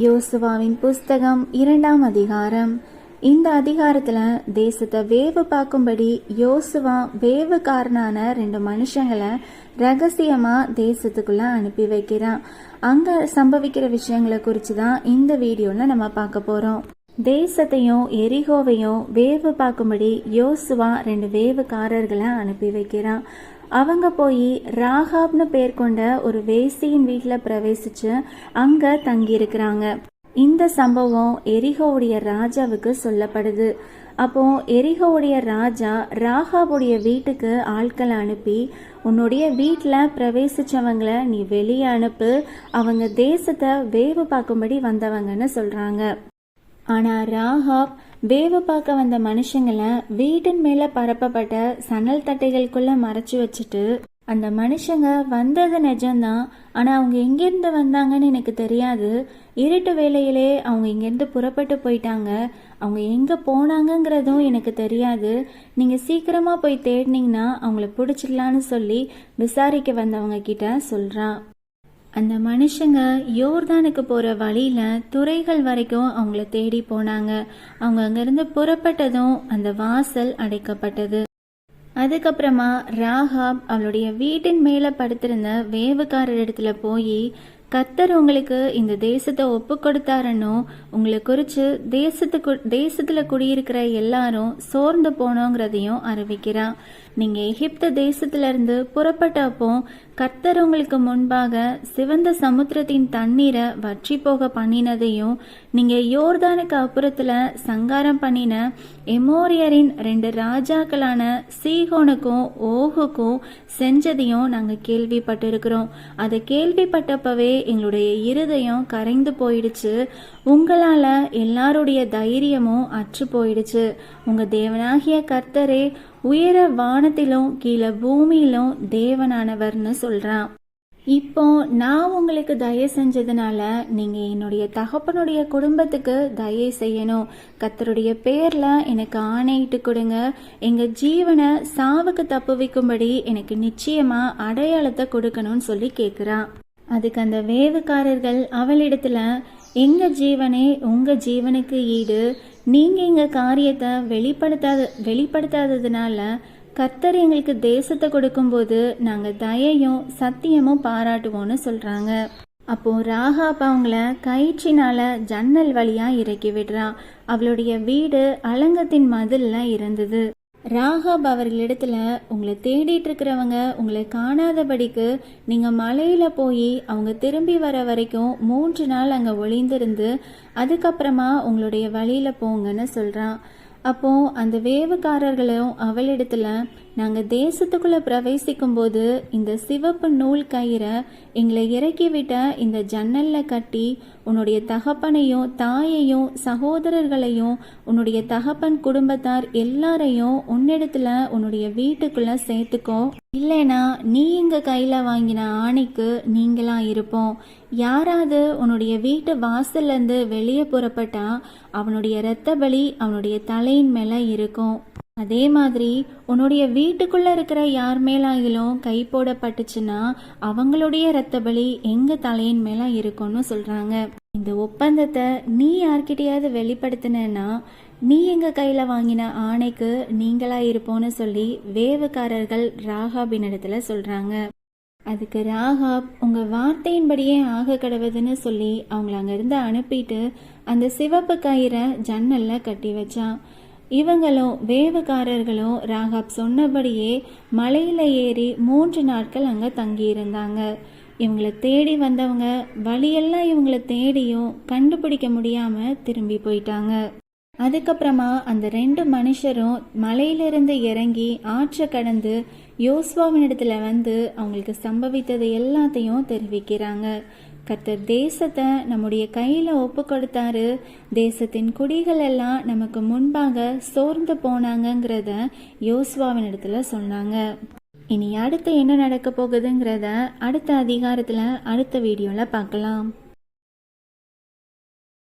யோசுவாவின் புஸ்தகம் இரண்டாம் அதிகாரம். இந்த அதிகாரத்துல தேசத்தை வேவு பார்க்கும்படி யோசுவா வேவுக்காரனான ரெண்டு மனுஷங்களை ரகசியமா தேசத்துக்குள்ள அனுப்பி வைக்கிறான். அங்க சம்பவிக்கிற விஷயங்களை குறித்து தான் இந்த வீடியோல நம்ம பார்க்க போறோம். தேசத்தையும் எரிகோவையும் வேவு பார்க்கும்படி யோசுவா ரெண்டு வேவுக்காரர்களை அனுப்பி வைக்கிறான். அவங்க போய் ராகாப்னு பேர் கொண்ட ஒரு வேசியின் வீட்டில் பிரவேசிச்சு அங்க தங்கியிருக்கிறாங்க. இந்த சம்பவம் எரிகோவுடைய ராஜாவுக்கு சொல்லப்படுது. அப்போ எரிகோவுடைய ராஜா ராகாவுடைய வீட்டுக்கு ஆட்களை அனுப்பி உன்னுடைய வீட்டில் பிரவேசிச்சவங்களை நீ வெளியே அனுப்பு. அவங்க தேசத்தை வேவு பார்க்கும்படி வந்தவங்கன்னு சொல்றாங்க. ஆனா ராகாப் வேவு பார்க்க வந்த மனுஷங்களை வீட்டின் மேல பரப்பப்பட்ட சணல் தட்டைகளுக்குள்ள மறைச்சு வச்சுட்டு அந்த மனுஷங்க வந்தது நிஜம்தான். ஆனா அவங்க எங்கிருந்து வந்தாங்கன்னு எனக்கு தெரியாது. இருட்டு வேலையிலே அவங்க இங்கேருந்து புறப்பட்டு போயிட்டாங்க. அவங்க எங்க போனாங்கங்கிறதும் எனக்கு தெரியாது. நீங்க சீக்கிரமா போய் தேடினீங்கன்னா அவங்கள பிடிச்சிடலான்னு சொல்லி விசாரிக்க வந்தவங்க கிட்ட சொல்றான். அந்த மனுஷங்க யோர்தானுக்கு போற வழியில துறைகள் வரைக்கும் அவங்கள தேடி போனாங்க. அவங்க அங்கிருந்து புறப்பட்டதும் அந்த வாசல் அடைக்கப்பட்டது. அதுக்கப்புறமா ராகாப் அவளுடைய வீட்டின் மேலே படுத்திருந்த வேவுக்காரர் இடத்துல போய் கத்தர் உங்களுக்கு இந்த தேசத்தை ஒப்பு கொடுத்தாரனோ உங்களை குறித்து தேசத்துக்கு தேசத்தில் குடியிருக்கிற எல்லாரும் சோர்ந்து போனோங்கிறதையும் அறிவிக்கிறான். நீங்கள் எகிப்து தேசத்திலிருந்து புறப்பட்டப்போ கர்த்தர் உங்களுக்கு முன்பாக சிவந்த சமுத்திரத்தின் தண்ணீரை வற்றி போக பண்ணினதையும் நீங்கள் யோர்தானுக்கு அப்புறத்தில் சங்காரம் பண்ணின எமோரியரின் ரெண்டு ராஜாக்களான சீகோனுக்கும் ஓகுக்கும் செஞ்சதையும் நாங்கள் கேள்விப்பட்டிருக்கிறோம். அதை கேள்விப்பட்டப்பவே எங்களுடைய இருதயம் கரைந்து போயிடுச்சு. உங்களால் எல்லாருடைய தைரியமும் அற்று போயிடுச்சு. உங்கள் தேவனாகிய கர்த்தரே உயர வானத்திலும் கீழே பூமியிலும் தேவனானவர்னு சொல்றான் இப்போ நான் உங்களுக்கு தயை செஞ்சதுனால நீங்க என்னுடைய தகப்பனுடைய குடும்பத்துக்கு தயை செய்யணும். கத்தருடைய பேர்ல எனக்கு ஆணையிட்டு கொடுங்க. எங்க ஜீவனை சாவுக்கு தப்பு வைக்கும்படி எனக்கு நிச்சயமா அடையாளத்தை கொடுக்கணும்னு சொல்லி கேக்குறான் அதுக்கு அந்த வேவுக்காரர்கள் அவளிடத்துல எங்க ஜீவனே உங்க ஜீவனுக்கு ஈடு. நீங்கள் எங்கள் காரியத்தை வெளிப்படுத்தாத வெளிப்படுத்தாததுனால கர்த்தர் எங்களுக்கு தேசத்தை கொடுக்கும்போது நாங்கள் தயையும் சத்தியமும் பாராட்டுவோம்னு சொல்கிறாங்க அப்போ ராகாப் அவங்கள கயிற்றினால ஜன்னல் வழியா இறக்கி விடுறான் அவளுடைய வீடு அலங்கத்தின் மதில்ல இருந்தது. ராகாப் அவர்களிடத்துல உங்களை தேடிட்டு இருக்கிறவங்க உங்களை காணாதபடிக்கு நீங்க மலையில போய் அவங்க திரும்பி வர வரைக்கும் மூன்று நாள் அங்க ஒளிந்திருந்து அதுக்கப்புறமா உங்களுடைய வழியில போங்கன்னு சொல்றான். அப்போது அந்த வேவுக்காரர்களும் அவளிடத்துல நாங்கள் தேசத்துக்குள்ளே பிரவேசிக்கும் போது இந்த சிவப்பு நூல் கயிறை எங்களை இறக்கிவிட்ட இந்த ஜன்னலில் கட்டி உன்னுடைய தகப்பனையும் தாயையும் சகோதரர்களையும் உன்னுடைய தகப்பன் குடும்பத்தார் எல்லாரையும் உன்னிடத்துல உன்னுடைய வீட்டுக்குள்ளே சேர்த்துக்கோ. இல்லைனா நீ எங்க கையில வாங்கின ஆணைக்கு நீங்களாம் இருப்போம். யாராவது உன்னுடைய வீட்டு வாசல்லேருந்து வெளியே புறப்பட்டா அவனுடைய இரத்த பலி அவனுடைய தலையின் மேல இருக்கும். அதே மாதிரி உன்னுடைய வீட்டுக்குள்ள இருக்கிற யார் மேலாயிலும் கை போடப்பட்டுச்சுன்னா அவங்களுடைய இரத்த பலி எங்க தலையின் மேல இருக்கும்னு சொல்றாங்க. இந்த ஒப்பந்தத்தை நீ யார்கிட்டயாவது வெளிப்படுத்தினா நீ எங்க கையில வாங்கின ஆணைக்கு நீங்களா இருப்போன்னு சொல்லி வேவுக்காரர்கள் ராகாபின் இடத்துல சொல்றாங்க. அதுக்கு ராகாப் உங்க வார்த்தையின்படியே ஆக கடவுதுன்னு சொல்லி அவங்கள அங்கிருந்து அனுப்பிட்டு அந்த சிவப்பு கயிறை ஜன்னல்ல கட்டி வச்சான். இவங்களும் வேவுக்காரர்களும் ராகாப் சொன்னபடியே மலையில ஏறி மூன்று நாட்கள் அங்க தங்கியிருந்தாங்க. இவங்களை தேடி வந்தவங்க வழியெல்லாம் இவங்களை தேடியும் கண்டுபிடிக்க முடியாம திரும்பி போயிட்டாங்க. அதுக்கப்புறமா அந்த ரெண்டு மனுஷரும் மலையிலிருந்து இறங்கி ஆற்றை கடந்து யோஸ்வாவினிடத்துல வந்து அவங்களுக்கு சம்பவித்தது எல்லாத்தையும் தெரிவிக்கிறாங்க. கத்தர் தேசத்தை நம்முடைய கையில் ஒப்பு கொடுத்தாரு. தேசத்தின் குடிகள் எல்லாம் நமக்கு முன்பாக சோர்ந்து போனாங்கங்கிறத யோஸ்வாவின் இடத்துல சொன்னாங்க. இனி அடுத்து என்ன நடக்க போகுதுங்கிறத அடுத்த அதிகாரத்தில் அடுத்த வீடியோவில் பார்க்கலாம்.